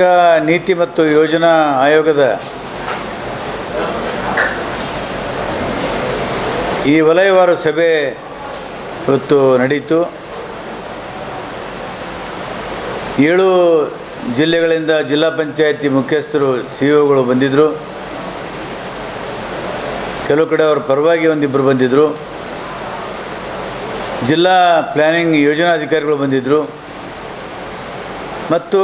ಕರ್ನಾಟಕ ನೀತಿ ಮತ್ತು ಯೋಜನಾ ಆಯೋಗದ ಈ ವಲಯವಾರು ಸಭೆ ಇವತ್ತು ನಡೆಯಿತು ಏಳು ಜಿಲ್ಲೆಗಳಿಂದ ಜಿಲ್ಲಾ ಪಂಚಾಯತಿ ಮುಖ್ಯಸ್ಥರು ಸಿ ಒಗಳು ಬಂದಿದ್ದರು ಕೆಲವು ಕಡೆ ಅವರ ಪರವಾಗಿ ಒಂದಿಬ್ಬರು ಬಂದಿದ್ದರು ಜಿಲ್ಲಾ ಪ್ಲ್ಯಾನಿಂಗ್ ಯೋಜನಾಧಿಕಾರಿಗಳು ಬಂದಿದ್ದರು ಮತ್ತು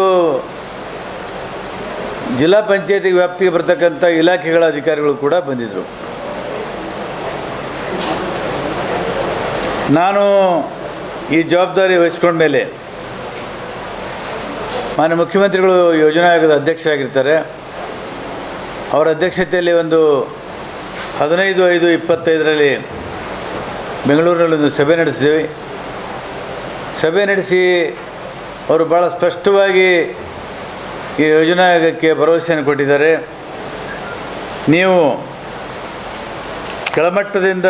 ಜಿಲ್ಲಾ ಪಂಚಾಯತಿ ವ್ಯಾಪ್ತಿಗೆ ಬರ್ತಕ್ಕಂಥ ಇಲಾಖೆಗಳ ಅಧಿಕಾರಿಗಳು ಕೂಡ ಬಂದಿದ್ದರು ನಾನು ಈ ಜವಾಬ್ದಾರಿ ವಹಿಸ್ಕೊಂಡ ಮೇಲೆ ಮಾನ್ಯ ಮುಖ್ಯಮಂತ್ರಿಗಳು ಯೋಜನಾ ಆಯೋಗದ ಅಧ್ಯಕ್ಷರಾಗಿರ್ತಾರೆ. ಅವರ ಅಧ್ಯಕ್ಷತೆಯಲ್ಲಿ ಒಂದು ಹದಿನೈದು ಐದು ಇಪ್ಪತ್ತೈದರಲ್ಲಿ ಬೆಂಗಳೂರಿನಲ್ಲಿ ಒಂದು ಸಭೆ ನಡೆಸಿದ್ದೀವಿ. ಸಭೆ ನಡೆಸಿ ಅವರು ಭಾಳ ಸ್ಪಷ್ಟವಾಗಿ ಈ ಯೋಜನಾ ಆಯೋಗಕ್ಕೆ ಭರವಸೆಯನ್ನು ಕೊಟ್ಟಿದ್ದಾರೆ. ನೀವು ಕೆಳಮಟ್ಟದಿಂದ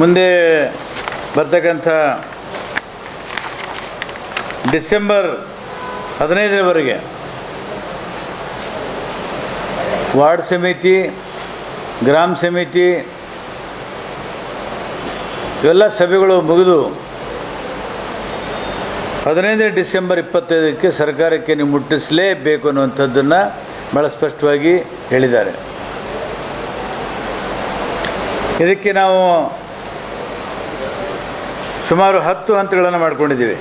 ಮುಂದೆ ಬರ್ತಕ್ಕಂಥ ಡಿಸೆಂಬರ್ ಹದಿನೈದರವರೆಗೆ ವಾರ್ಡ್ ಸಮಿತಿ, ಗ್ರಾಮ ಸಮಿತಿ, ಇವೆಲ್ಲ ಸಭೆಗಳು ಮುಗಿದು ಹದಿನೈದನೇ ಡಿಸೆಂಬರ್ ಇಪ್ಪತ್ತೈದಕ್ಕೆ ಸರ್ಕಾರಕ್ಕೆ ನೀವು ಮುಟ್ಟಿಸಲೇಬೇಕು ಅನ್ನುವಂಥದ್ದನ್ನು ಭಾಳ ಸ್ಪಷ್ಟವಾಗಿ ಹೇಳಿದ್ದಾರೆ. ಇದಕ್ಕೆ ನಾವು ಸುಮಾರು ಹತ್ತು ಹಂತಗಳನ್ನು ಮಾಡ್ಕೊಂಡಿದ್ದೀವಿ.